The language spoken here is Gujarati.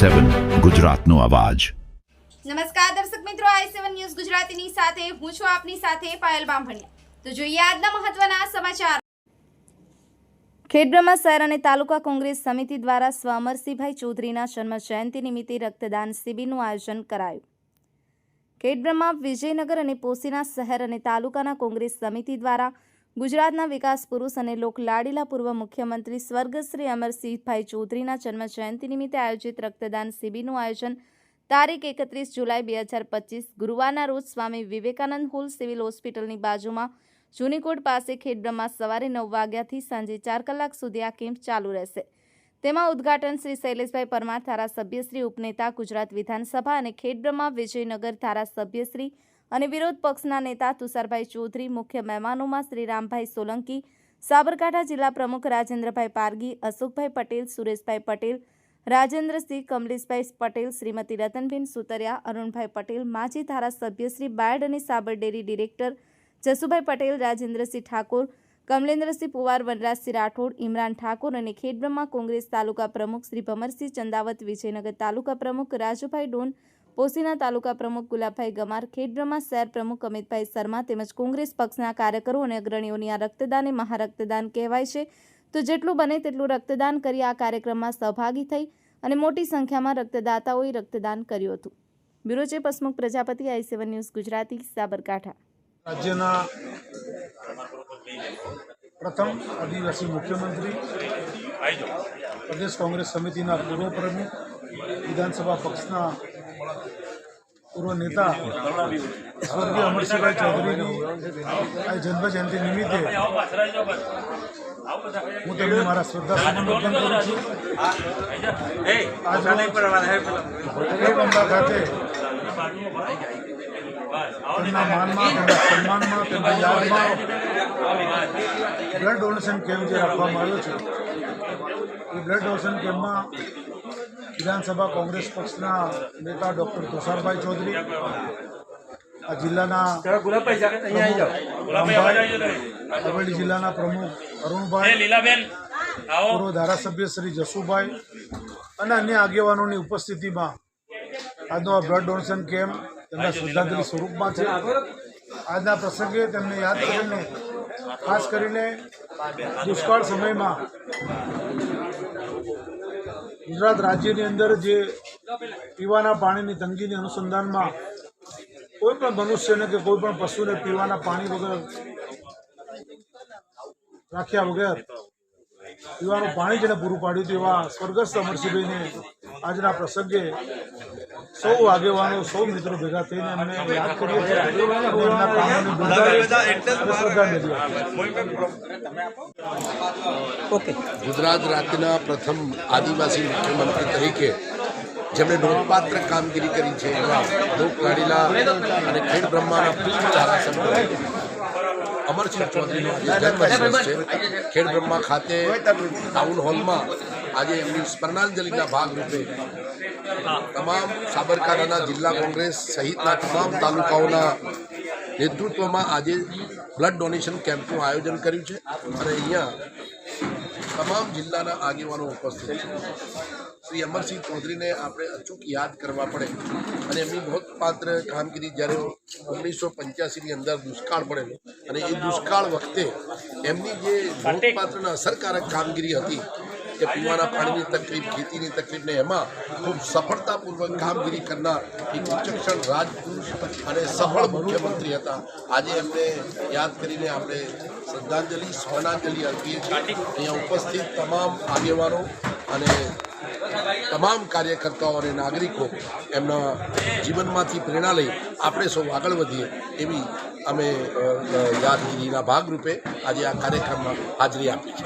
સેવન ગુજરાતનો અવાજ. નમસ્કાર દર્શક મિત્રો, આઈ સેવન ન્યૂઝ ગુજરાતીની સાથે હું છું આપની સાથે પાયલ બામભણિયા. તો જોઈએ આજના મહત્વના સમાચાર. ખેડબ્રહ્મા શહેર અને તાલુકા કોંગ્રેસ સમિતિ દ્વારા સ્વ અમરસિંહભાઈ ચૌધરીના જન્મ જયંતિ નિમિત્તે રક્તદાન શિબિરનું આયોજન કરાયું. ખેડબ્રહ્મા વિજયનગર અને પોસીના શહેર અને તાલુકાના કોંગ્રેસ સમિતિ દ્વારા ગુજરાતના વિકાસ પુરુષ અને લોકલાડીલા પૂર્વ મુખ્યમંત્રી સ્વર્ગશ્રી અમરસિંહભાઈ ચૌધરીના જન્મ જયંતિ નિમિત્તે આયોજિત રક્તદાન શિબિરનું આયોજન તારીખ એકત્રીસ જુલાઈ બે હજાર પચીસ ગુરુવારના રોજ સ્વામી વિવેકાનંદ હોલ સિવિલ હોસ્પિટલની બાજુમાં જૂનીકોટ પાસે ખેડબ્રહ્મા સવારે નવ વાગ્યાથી સાંજે ચાર કલાક સુધી આ કેમ્પ ચાલુ રહેશે. તેમાં ઉદ્ઘાટન શ્રી શૈલેષભાઈ પરમાર ધારાસભ્ય શ્રી ઉપનેતા ગુજરાત વિધાનસભા અને ખેડબ્રહ્મા વિજયનગર ધારાસભ્ય શ્રી અને વિરોધ પક્ષના નેતા તુષારભાઈ ચૌધરી, મુખ્ય મહેમાનોમાં શ્રી રામભાઈ સોલંકી, સાબરકાંઠા જિલ્લા પ્રમુખ રાજેન્દ્રભાઈ પારગી, અશોકભાઈ પટેલ, સુરેશભાઈ પટેલ, રાજેન્દ્રસિંહ કમલેશભાઈ પટેલ, શ્રીમતી રતનબેન સુતરિયા, અરુણભાઈ પટેલ, માજી ધારાસભ્ય શ્રી બાયડ અને સાબર ડેરી ડિરેક્ટર જસુભાઈ પટેલ, રાજેન્દ્રસિંહ ઠાકોર, કમલેન્દ્રસિંહ પુવાર, વનરાજસિંહ રાઠોડ, ઇમરાન ઠાકોર અને ખેડબ્રહ્મા કોંગ્રેસ તાલુકા પ્રમુખ શ્રી ભમરસિંહ ચંદાવત, વિજયનગર તાલુકા પ્રમુખ રાજુભાઈ ડોન પોસીના તાલુકા પ્રમુખ ગુલાબભાઈ ગમાર ખેડબ્રહ્મા શહેર પ્રમુખ અમિતભાઈ શર્મા તેમજ કોંગ્રેસ પક્ષના કાર્યકરો અને અગ્રણીઓની આ રક્તદાન એ મહારક્તદાન કહેવાય છે. તો જેટલું બને તેટલું રક્તદાન કરી આ કાર્યક્રમમાં સહભાગી થઈ અને મોટી સંખ્યામાં રક્તદાતાઓએ રક્તદાન કર્યું હતું. Bureau chief Hasmukh Prajapati, I seven news Gujarati, Sabarkantha. રાજ્યના પ્રથમ આદિવાસી મુખ્યમંત્રી, પ્રદેશ કોંગ્રેસ સમિતિના પૂર્વ પ્રમુખ, વિધાનસભા પક્ષના પૂર્વ નેતા સ્વર્ગીય અમરસિંહભાઈ ચૌધરીની આ જન્મ જયંતિ નિમિત્તે હું તેમને મારા શ્રદ્ધા સમર્પણ કરું છું. આજરોજ ગોકુળગંગા ખાતે તેમના માનમાં, તેમના સન્માનમાં, તેમના યાદમાં બ્લડ ડોનેશન કેમ્પ જે રાખવામાં આવ્યો છે. એ બ્લડ ડોનેશન કેમ્પમાં વિધાનસભા કોંગ્રેસ પક્ષના નેતા ડૉક્ટર તુષારભાઈ ચૌધરી, આ જિલ્લાના અરવલ્લી જિલ્લાના પ્રમુખ અરુણભાઈ, પૂર્વ ધારાસભ્ય શ્રી જસુભાઈ અને અન્ય આગેવાનોની ઉપસ્થિતિમાં આજનો આ બ્લડ ડોનેશન કેમ્પ તેમના શ્રદ્ધાંજલિ સ્વરૂપમાં છે. આજના પ્રસંગે તેમને યાદ કરીને ખાસ કરીને દુષ્કાળ સમયમાં ગુજરાત રાજ્યની અંદર જે પીવાના પાણીની તંગીની અનુસંધાનમાં કોઈ પણ મનુષ્યને કે કોઈ પણ પશુને પીવાના પાણી વગર રાખ્યા વગર પીવાનું પાણી જેને પૂરું પાડ્યું હતું એવા સ્વર્ગસ્થ અમરસિંહભાઈને આજના પ્રસંગે સૌ આગેવાનો સૌ મિત્રો ભેગા થઈને એમને યાદ કરીએ છીએ. એમના કામોને. ગુજરાત રાજ્યના પ્રથમ આદિવાસી મુખ્યમંત્રી તરીકે જેમણે નોંધપાત્ર કામગીરી કરી છે એવા લોકલાડીલા અને ખેડ બ્રહ્માના પૂર્વ ધારાસભ્ય અમરસિંહ ચૌધરીનો આજે જન્મદિવસ છે. ખેડ બ્રહ્મા ખાતે ટાઉન હોલમાં આજે એમની સ્મરણાંજલિના ભાગરૂપે તમામ સાબરકાંઠાના જિલ્લા કોંગ્રેસ સહિતના તમામ તાલુકાઓના નેતૃત્વમાં આજે બ્લડ ડોનેશન કેમ્પનું આયોજન કર્યું છે અને અહીંયા તમામ જિલ્લાના આગેવાનો ઉપસ્થિત છે. શ્રી અમરસિંહ ચૌધરીને આપણે અચૂક યાદ કરવા પડે અને એમની નોંધપાત્ર કામગીરી જ્યારે ઓગણીસો પંચ્યાસીની અંદર દુષ્કાળ પડેલો અને એ દુષ્કાળ વખતે એમની જે નોંધપાત્ર અસરકારક કામગીરી હતી કે પીવાના પાણીની તકલીફ, ખેતીની તકલીફ ને એમાં ખૂબ સફળતાપૂર્વક કામગીરી કરનાર એક વિચક્ષણ રાજપુરુષ અને સફળ મુખ્યમંત્રી હતા. આજે એમને યાદ કરીને આપણે શ્રદ્ધાંજલિ, સ્મરણાંજલિ અર્પીએ છીએ. અહીંયા ઉપસ્થિત તમામ આગેવાનો અને તમામ કાર્યકર્તાઓ અને નાગરિકો એમના જીવનમાંથી પ્રેરણા લઈ આપણે સૌ આગળ વધીએ એવી અમે યાદગીરીના ભાગરૂપે આજે આ કાર્યક્રમમાં હાજરી આપી છે.